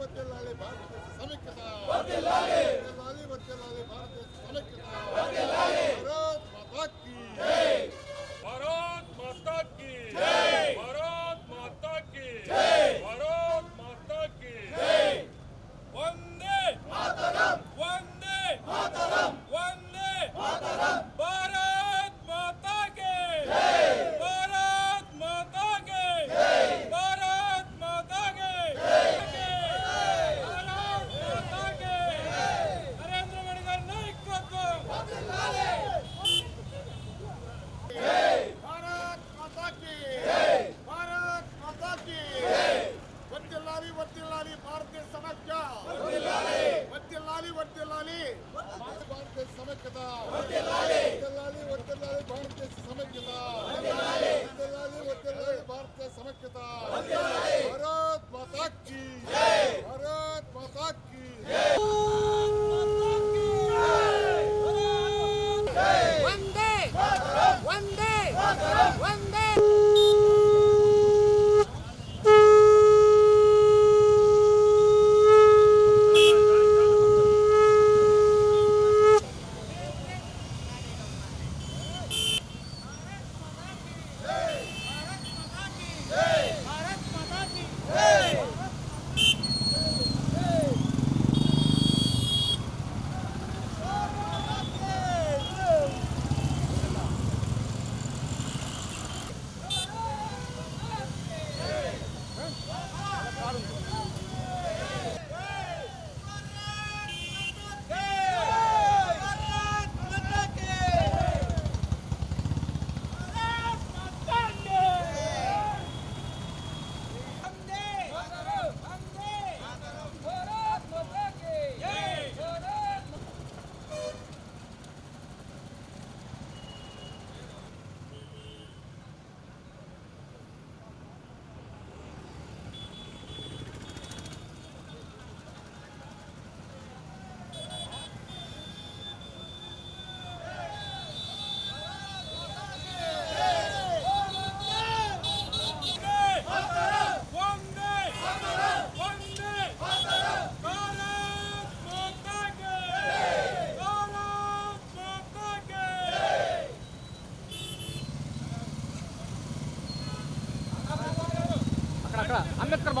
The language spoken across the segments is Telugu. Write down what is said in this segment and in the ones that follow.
వద్దెలాలి భారతదేశ సమైక్యత. వద్దెలాలి వద్దెలాలి భారతదేశ సమైక్యత. వద్దెలాలి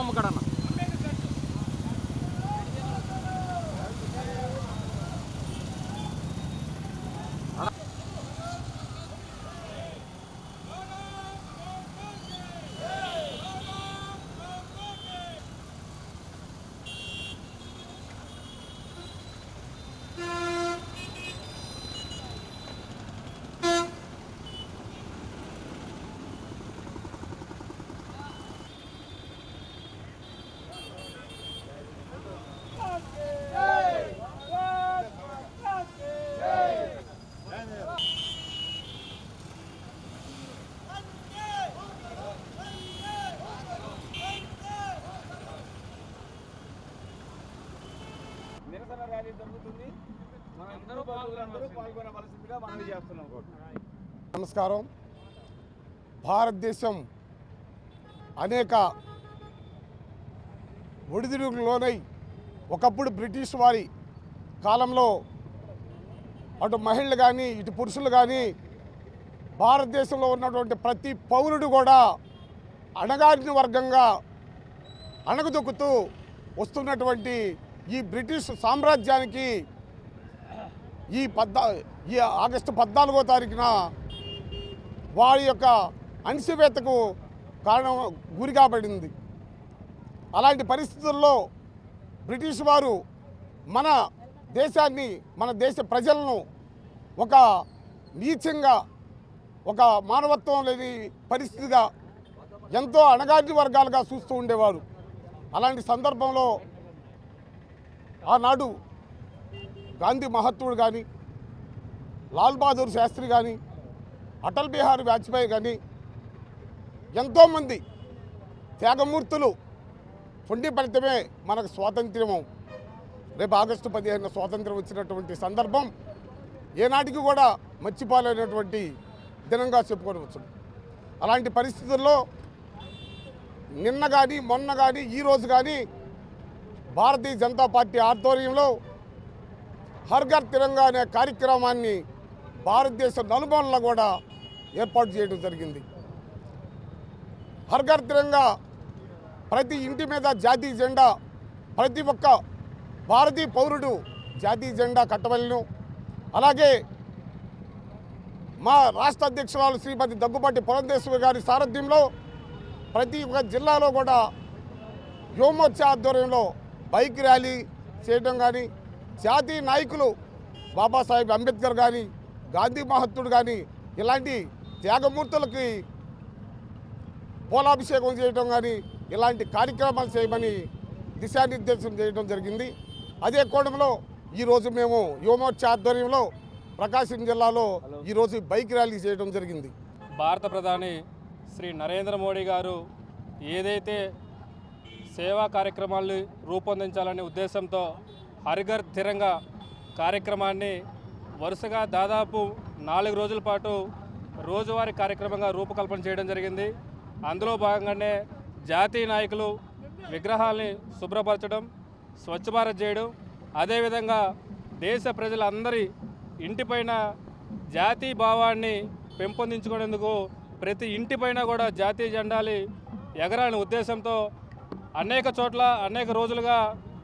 అంబేద్కర్ బొమ్మ కాడ అన్న నిరసన ర్యాలీ జరుగుతుంది మనం అందరూ అందరూ పాల్గొనవలసిందిగా మనవి చేస్తున్నాం నమస్కారం. భారతదేశం అనేక ఒడిదుడుకు లోనై ఒకప్పుడు బ్రిటిష్ వారి కాలంలో అటు మహిళలు కానీ ఇటు పురుషులు కానీ భారతదేశంలో ఉన్నటువంటి ప్రతి పౌరుడు కూడా అణగారిన వర్గంగా అణగదొక్కుతూ వస్తున్నటువంటి ఈ బ్రిటిష్ సామ్రాజ్యానికి ఈ పద్నా ఈ ఆగస్టు పద్నాలుగో తారీఖున వారి యొక్క అణిసివేతకు కారణం గురి కాబడింది. అలాంటి పరిస్థితుల్లో బ్రిటిష్ వారు మన దేశాన్ని మన దేశ ప్రజలను ఒక నీచంగా ఒక మానవత్వం లేని పరిస్థితిగా ఎంతో అణగారిన వర్గాలుగా చూస్తూ ఉండేవారు. అలాంటి సందర్భంలో ఆనాడు గాంధీ మహత్తుడు కానీ లాల్ బహదూర్ శాస్త్రి కానీ అటల్ బిహారీ వాజ్పేయి కానీ ఎంతోమంది త్యాగమూర్తులు పుణ్య ఫలితమే మనకు స్వాతంత్ర్యము. రేపు ఆగస్టు పదిహేను స్వాతంత్రం వచ్చినటువంటి సందర్భం ఏనాటికి కూడా మర్చిపోలేనటువంటి దినంగా చెప్పుకోవచ్చు. అలాంటి పరిస్థితుల్లో నిన్న కానీ మొన్న కానీ ఈరోజు కానీ భారతీయ జనతా పార్టీ ఆధ్వర్యంలో హర్ఘర్ తిరంగా అనే కార్యక్రమాన్ని భారతదేశ నలుమూలలో కూడా ఏర్పాటు చేయడం జరిగింది. హర్ఘర్ తిరంగా ప్రతి ఇంటి మీద జాతీయ జెండా ప్రతి ఒక్క భారతీయ పౌరుడు జాతీయ జెండా కట్టవలను. అలాగే మా రాష్ట్ర అధ్యక్షురాలు శ్రీమతి దగ్గుబాటి పురంధేశ్వరి గారి సారథ్యంలో ప్రతి ఒక్క జిల్లాలో కూడా యువమోర్చా ఆధ్వర్యంలో బైక్ ర్యాలీ చేయడం కానీ జాతీయ నాయకులు బాబాసాహెబ్ అంబేద్కర్ కానీ గాంధీ మహత్తుడు కానీ ఇలాంటి త్యాగమూర్తులకి పూలాభిషేకం చేయడం కానీ ఇలాంటి కార్యక్రమాలు చేయమని దిశానిర్దేశం చేయడం జరిగింది. అదే కోణంలో ఈరోజు మేము యువమోర్చ ఆధ్వర్యంలో ప్రకాశం జిల్లాలో ఈరోజు బైక్ ర్యాలీ చేయడం జరిగింది. భారత ప్రధాని శ్రీ నరేంద్ర మోడీ గారు ఏదైతే సేవా కార్యక్రమాలు రూపొందించాలనే ఉద్దేశంతో హరిఘర్ తిరంగా కార్యక్రమాన్ని వరుసగా దాదాపు నాలుగు రోజుల పాటు రోజువారీ కార్యక్రమంగా రూపకల్పన చేయడం జరిగింది. అందులో భాగంగానే జాతీయ నాయకులు విగ్రహాల్ని శుభ్రపరచడం స్వచ్ఛ భారత్ చేయడం అదేవిధంగా దేశ ప్రజలందరి ఇంటిపైన జాతీయ భావాన్ని పెంపొందించుకునేందుకు ప్రతి ఇంటిపైన కూడా జాతీయ జెండాలు ఎగరాలని ఉద్దేశంతో అనేక చోట్ల అనేక రోజులుగా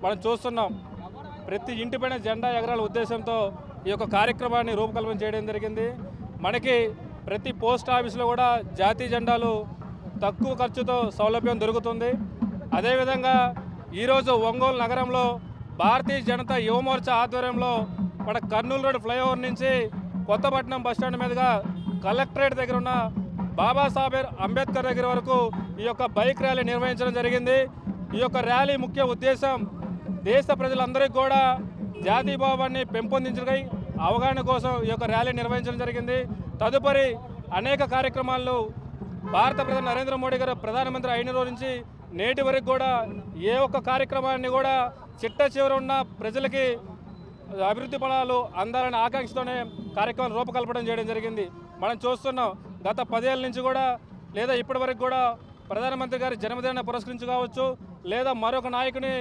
మనం చూస్తున్నాం. ప్రతి ఇంటిపైన జెండా ఎగరాల ఉద్దేశంతో ఈ యొక్క కార్యక్రమాన్ని రూపకల్పన చేయడం జరిగింది. మనకి ప్రతి పోస్ట్ ఆఫీస్లో కూడా జాతీయ జెండాలు తక్కువ ఖర్చుతో సౌలభ్యం దొరుకుతుంది. అదేవిధంగా ఈరోజు ఒంగోలు నగరంలో భారతీయ జనతా యువమోర్చా ఆధ్వర్యంలో మన కర్నూలు రోడ్ ఫ్లైఓవర్ నుంచి కొత్తపట్నం బస్టాండ్ మీదుగా కలెక్టరేట్ దగ్గర ఉన్న బాబాసాహెబ్ అంబేద్కర్ దగ్గర వరకు ఈ యొక్క బైక్ ర్యాలీ నిర్వహించడం జరిగింది. ఈ యొక్క ర్యాలీ ముఖ్య ఉద్దేశం దేశ ప్రజలందరికీ కూడా జాతీయ భావాన్ని పెంపొందించడం అవగాహన కోసం ఈ యొక్క ర్యాలీ నిర్వహించడం జరిగింది. తదుపరి అనేక కార్యక్రమాలు భారత ప్రధాని నరేంద్ర మోడీ గారు ప్రధానమంత్రి అయిన రోజు నుంచి నేటి వరకు కూడా ఏ ఒక్క కార్యక్రమాన్ని కూడా చిట్ట చివర ఉన్న ప్రజలకి అభివృద్ధి ఫలాలు అందాలని ఆకాంక్షతోనే కార్యక్రమం రూపకల్పన చేయడం జరిగింది. మనం చూస్తున్నాం గత పదేళ్ళ నుంచి కూడా లేదా ఇప్పటి వరకు కూడా ప్రధానమంత్రి గారి జన్మదినాన్ని పురస్కరించి కావచ్చు లేదా మరొక నాయకుని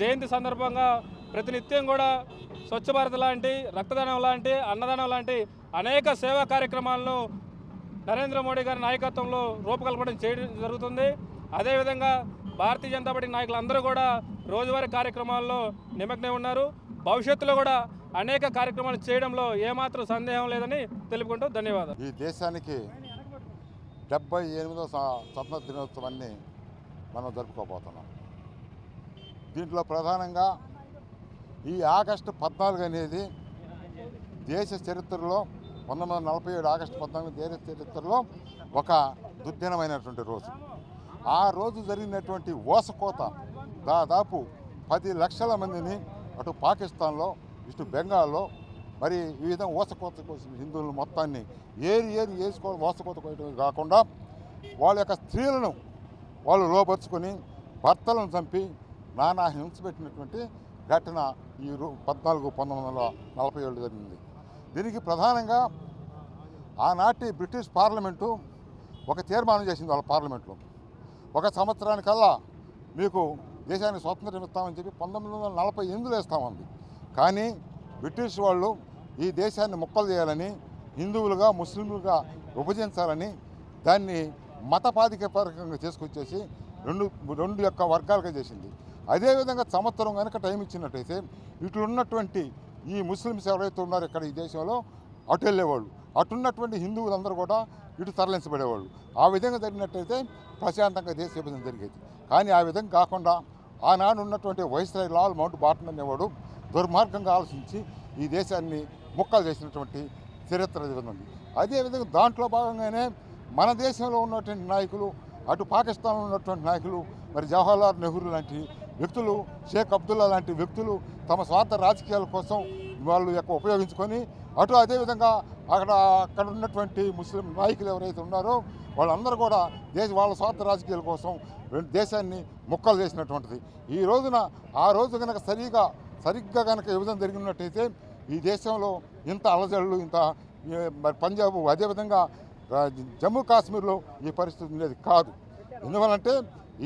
జయంతి సందర్భంగా ప్రతినిత్యం కూడా స్వచ్ఛ భారత్ లాంటి రక్తదానం లాంటి అన్నదానం లాంటి అనేక సేవా కార్యక్రమాలను నరేంద్ర మోడీ గారి నాయకత్వంలో రూపకల్పన చేయడం జరుగుతుంది. అదేవిధంగా భారతీయ జనతా పార్టీ నాయకులందరూ కూడా రోజువారీ కార్యక్రమాల్లో నిమగ్నై ఉన్నారు. భవిష్యత్తులో కూడా అనేక కార్యక్రమాలు చేయడంలో ఏమాత్రం సందేహం లేదని తెలుపుకుంటూ ధన్యవాదాలు. ఈ దేశానికి డెబ్బై ఎనిమిదో స్వతంత్ర దినోత్సవాన్ని మనం జరుపుకోబోతున్నాం. దీంట్లో ప్రధానంగా ఈ ఆగస్టు పద్నాలుగు అనేది దేశ చరిత్రలో పంతొమ్మిది వందల నలభై ఏడు ఆగస్టు పద్నాలుగు దేశ చరిత్రలో ఒక దుర్దినమైనటువంటి రోజు. ఆ రోజు జరిగినటువంటి ఓసకోత దాదాపు పది లక్షల మందిని అటు పాకిస్తాన్లో ఇటు బెంగాల్లో మరి ఈ విధంగా ఓసకోత కోసం హిందువులు మొత్తాన్ని ఏరి ఏరి వేసుకో ఓసకోత కోయటమే కాకుండా వాళ్ళ యొక్క స్త్రీలను వాళ్ళు లోపరుచుకొని భర్తలను చంపి నానా హింస పెట్టినటువంటి ఘటన ఈ పద్నాలుగు పంతొమ్మిది వందల నలభై ఏడు జరిగింది. దీనికి ప్రధానంగా ఆనాటి బ్రిటిష్ పార్లమెంటు ఒక తీర్మానం చేసింది వాళ్ళ పార్లమెంట్లో. ఒక సంవత్సరానికల్లా మీకు దేశానికి స్వాతంత్రం ఇస్తామని చెప్పి పంతొమ్మిది వందల నలభై ఎనిమిదిలో ఇస్తామంది. కానీ బ్రిటిష్ వాళ్ళు ఈ దేశాన్ని ముక్కలు చేయాలని హిందువులుగా ముస్లింలుగా విభజించాలని దాన్ని మతపాధికపరకంగా చేసుకొచ్చేసి రెండు రెండు యొక్క వర్గాలుగా చేసింది. అదేవిధంగా సంవత్సరం కనుక టైం ఇచ్చినట్టయితే ఇటు ఉన్నటువంటి ఈ ముస్లిమ్స్ ఎవరైతే ఉన్నారో ఇక్కడ ఈ దేశంలో అటు వెళ్ళేవాళ్ళు. అటున్నటువంటి హిందువులందరూ కూడా ఇటు తరలించబడేవాళ్ళు. ఆ విధంగా జరిగినట్టయితే ప్రశాంతంగా దేశ విభజన జరిగేది. కానీ ఆ విధంగా కాకుండా ఆనాడు ఉన్నటువంటి వైస్రాయ్ లాల్ మౌంట్ బాటన్ అనేవాడు దుర్మార్గంగా ఆలోచించి ఈ దేశాన్ని ముక్కలు చేసినటువంటి చరిత్ర ఉంది. అదేవిధంగా దాంట్లో భాగంగానే మన దేశంలో ఉన్నటువంటి నాయకులు అటు పాకిస్తాన్లో ఉన్నటువంటి నాయకులు మరి జవహర్లాల్ నెహ్రూ లాంటి వ్యక్తులు షేక్ అబ్దుల్లా లాంటి వ్యక్తులు తమ స్వార్థ రాజకీయాల కోసం వాళ్ళు యొక్క ఉపయోగించుకొని అటు అదేవిధంగా అక్కడ అక్కడ ఉన్నటువంటి ముస్లిం నాయకులు ఎవరైతే ఉన్నారో వాళ్ళందరూ కూడా దేశ వాళ్ళ స్వార్థ రాజకీయాల కోసం దేశాన్ని ముక్కలు చేసినటువంటిది. ఈ రోజున ఆ రోజు కనుక సరిగా సరిగ్గా కనుక విభజన జరిగినట్టయితే ఈ దేశంలో ఇంత అలజడులు ఇంత మరి పంజాబ్ అదేవిధంగా జమ్మూ కాశ్మీర్లో ఈ పరిస్థితి ఉండేది కాదు. ఎందువలంటే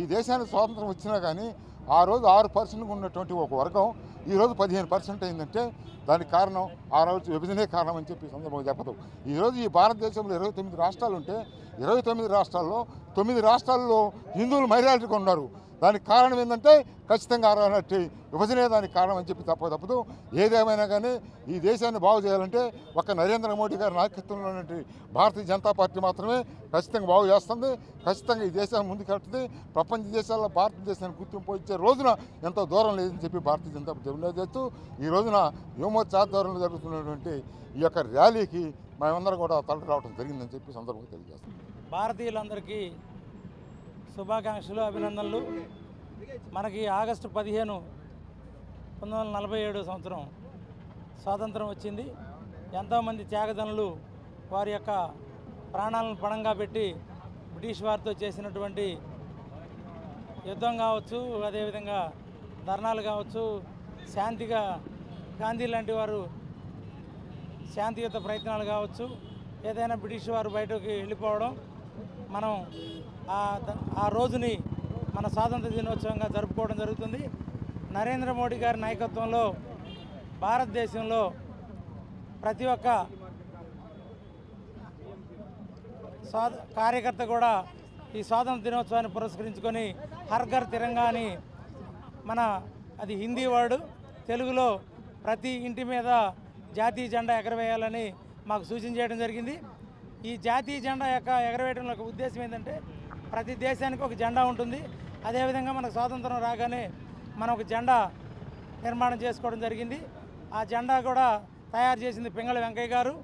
ఈ దేశానికి స్వాతంత్రం వచ్చినా కానీ ఆ రోజు ఆరు పర్సెంట్గా ఉన్నటువంటి ఒక వర్గం ఈరోజు పదిహేను పర్సెంట్ అయిందంటే దానికి కారణం ఆ రోజు విభజనే కారణం అని చెప్పి సందర్భంగా చెప్పదు. ఈరోజు ఈ భారతదేశంలో ఇరవై తొమ్మిది రాష్ట్రాలు ఉంటే ఇరవై తొమ్మిది రాష్ట్రాల్లో తొమ్మిది రాష్ట్రాల్లో హిందువులు మైనారిటీగా ఉన్నారు. దానికి కారణం ఏంటంటే ఖచ్చితంగా అన్నట్టు విభజనే దానికి కారణం అని చెప్పి తప్ప తప్పదు. ఏదేమైనా కానీ ఈ దేశాన్ని బాగు చేయాలంటే ఒక నరేంద్ర మోడీ గారి నాయకత్వంలో భారతీయ జనతా పార్టీ మాత్రమే ఖచ్చితంగా బాగు చేస్తుంది. ఖచ్చితంగా ఈ దేశాన్ని ముందుకెళ్తుంది ప్రపంచ దేశాల్లో భారతదేశానికి గుర్తింపు ఇచ్చే రోజున ఎంతో దూరం లేదని చెప్పి భారతీయ జనతా పార్టీ తెలియజేస్తూ ఈ రోజున యువమోర్చా ఆధ్వర్యంలో జరుగుతున్నటువంటి ఈ యొక్క ర్యాలీకి మేమందరం కూడా తలటి రావడం జరిగిందని చెప్పి సందర్భంగా తెలియజేస్తాం భారతీయులందరికీ శుభాకాంక్షలు అభినందనలు. మనకి ఆగస్టు పదిహేను పంతొమ్మిది వందల నలభై ఏడు సంవత్సరం స్వాతంత్రం వచ్చింది. ఎంతోమంది త్యాగదనులు వారి యొక్క ప్రాణాలను పణంగా పెట్టి బ్రిటిష్ వారితో చేసినటువంటి యుద్ధం కావచ్చు అదేవిధంగా ధర్నాలు కావచ్చు శాంతిగా గాంధీ లాంటి వారు శాంతియుత ప్రయత్నాలు కావచ్చు ఏదైనా బ్రిటిష్ వారు బయటకు వెళ్ళిపోవడం మనం ఆ రోజుని మన స్వాతంత్ర దినోత్సవంగా జరుపుకోవడం జరుగుతుంది. నరేంద్ర మోడీ గారి నాయకత్వంలో భారతదేశంలో ప్రతి ఒక్క స్వా కార్యకర్త కూడా ఈ స్వాతంత్ర దినోత్సవాన్ని పురస్కరించుకొని హర్ఘర్ తిరంగా అని మన అది హిందీ వర్డ్ తెలుగులో ప్రతి ఇంటి మీద జాతీయ జెండా ఎగరవేయాలని మాకు సూచన చేయడం జరిగింది. ఈ జాతీయ జెండా యొక్క ఎగరవేయడం యొక్క ఉద్దేశం ఏంటంటే ప్రతి దేశానికి ఒక జెండా ఉంటుంది. అదేవిధంగా మనకు స్వాతంత్రం రాగానే మనం ఒక జెండా నిర్మాణం చేసుకోవడం జరిగింది. ఆ జెండా కూడా తయారు చేసింది పింగళ వెంకయ్య గారు.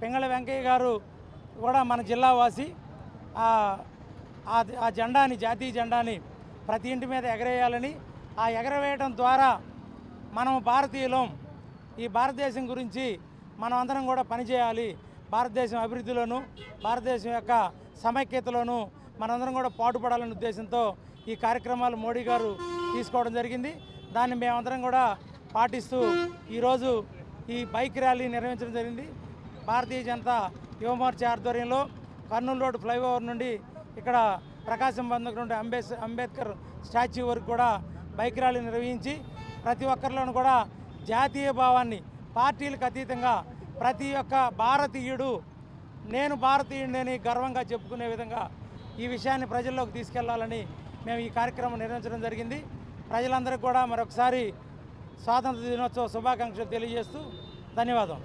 పింగళ వెంకయ్య గారు కూడా మన జిల్లా వాసి. ఆ ఆ జెండాని జాతీయ జెండాని ప్రతి ఇంటి మీద ఎగరేయాలని ఆ ఎగరవేయడం ద్వారా మనం భారతీయులం ఈ భారతదేశం గురించి మనం అందరం కూడా పనిచేయాలి. భారతదేశం అభివృద్ధిలోను భారతదేశం యొక్క సమైక్యతలోను మనందరం కూడా పాటుపడాలనే ఉద్దేశంతో ఈ కార్యక్రమాలు మోడీ గారు తీసుకోవడం జరిగింది. దాన్ని మేమందరం కూడా పాటిస్తూ ఈరోజు ఈ బైక్ ర్యాలీ నిర్వహించడం జరిగింది. భారతీయ జనతా యువమోర్చా ఆధ్వర్యంలో కర్నూలు రోడ్ ఫ్లైఓవర్ నుండి ఇక్కడ ప్రకాశం బంధకు నుండి అంబేస్ అంబేద్కర్ స్టాచ్యూ వరకు కూడా బైక్ ర్యాలీ నిర్వహించి ప్రతి ఒక్కరిలోనూ కూడా జాతీయ భావాన్ని పార్టీలకు అతీతంగా ప్రతి ఒక్క భారతీయుడు నేను భారతీయుడిని గర్వంగా చెప్పుకునే విధంగా ఈ విషయాన్ని ప్రజల్లోకి తీసుకెళ్ళాలని మేము ఈ కార్యక్రమం నిర్వహించడం జరిగింది. ప్రజలందరికీ కూడా మరొకసారి స్వాతంత్ర దినోత్సవ శుభాకాంక్షలు తెలియజేస్తూ ధన్యవాదం